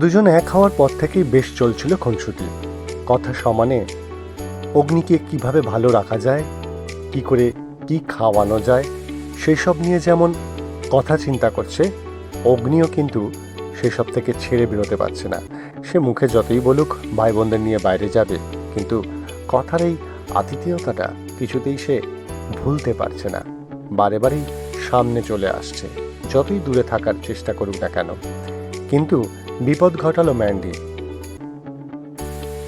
দুজন এক হওয়ার পর থেকেই বেশ চলছিল খুনসুটি। কথা সমানে, অগ্নিকে কীভাবে ভালো রাখা যায়, কি করে কি খাওয়ানো যায় সেই সব নিয়ে যেমন কথা চিন্তা করছে, অগ্নিও কিন্তু সেসব থেকে ছেড়ে বেরোতে পারছে না। সে মুখে যতই বলুক ভাই বোনদের নিয়ে বাইরে যাবে, কিন্তু কথার এই আতিথেয়তাটা কিছুতেই সে ভুলতে পারছে না। বারে সামনে চলে আসছে, যতই দূরে থাকার চেষ্টা করুক না কেন। কিন্তু বিপদ ঘটালো ম্যান্ডি।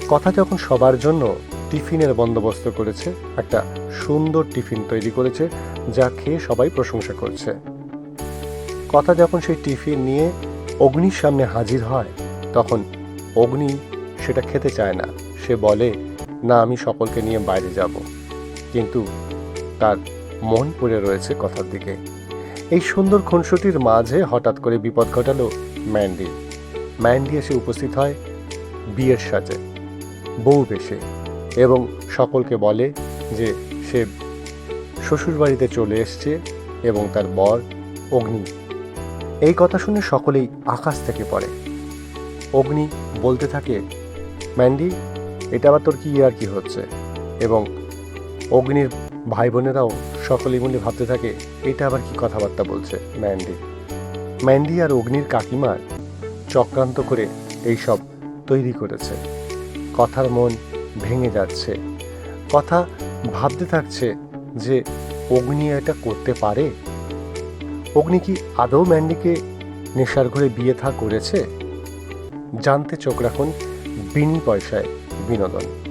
কথা যখন সবার জন্য টিফিনের বন্দোবস্ত করেছে, একটা সুন্দর টিফিন তৈরি করেছে, যা খেয়ে সবাই প্রশংসা করছে। কথা যখন সেই টিফিন নিয়ে অগ্নির সামনে হাজির হয়, তখন অগ্নি সেটা খেতে চায় না। সে বলে, না, আমি সকলকে নিয়ে বাইরে যাব। কিন্তু তার মন পড়ে রয়েছে কথার দিকে। এই সুন্দর খুনসুটির মাঝে হঠাৎ করে বিপদ ঘটালো ম্যান্ডি। ম্যান্ডি এসে উপস্থিত হয় বিয়ের সাজে। বউ বেশে এবং সকলকে বলে যে সে শ্বশুরবাড়িতে চলে এসছে এবং তার বর অগ্নি। এই কথা শুনে সকলেই আকাশ থেকে পড়ে। অগ্নি বলতে থাকে, ম্যান্ডি, এটা আবার তোর কি আর কি হচ্ছে? এবং অগ্নির ভাই বোনেরাও সকলেই মিলে ভাবতে থাকে, এটা আবার কি কথাবার্তা বলছে ম্যান্ডি? ম্যান্ডি আর অগ্নির কাকিমার চক্রান্ত করে এইসব তৈরি করেছে। কথার মন ভেঙে যাচ্ছে। কথা ভাবতে থাকছে যে অগ্নি এটা করতে পারে? অগ্নি কি আদৌ ম্যান্ডিকে নেশার ঘরে বিয়ে থা করেছে? জানতে চোখ রাখুন বিনি পয়সায় বিনোদন।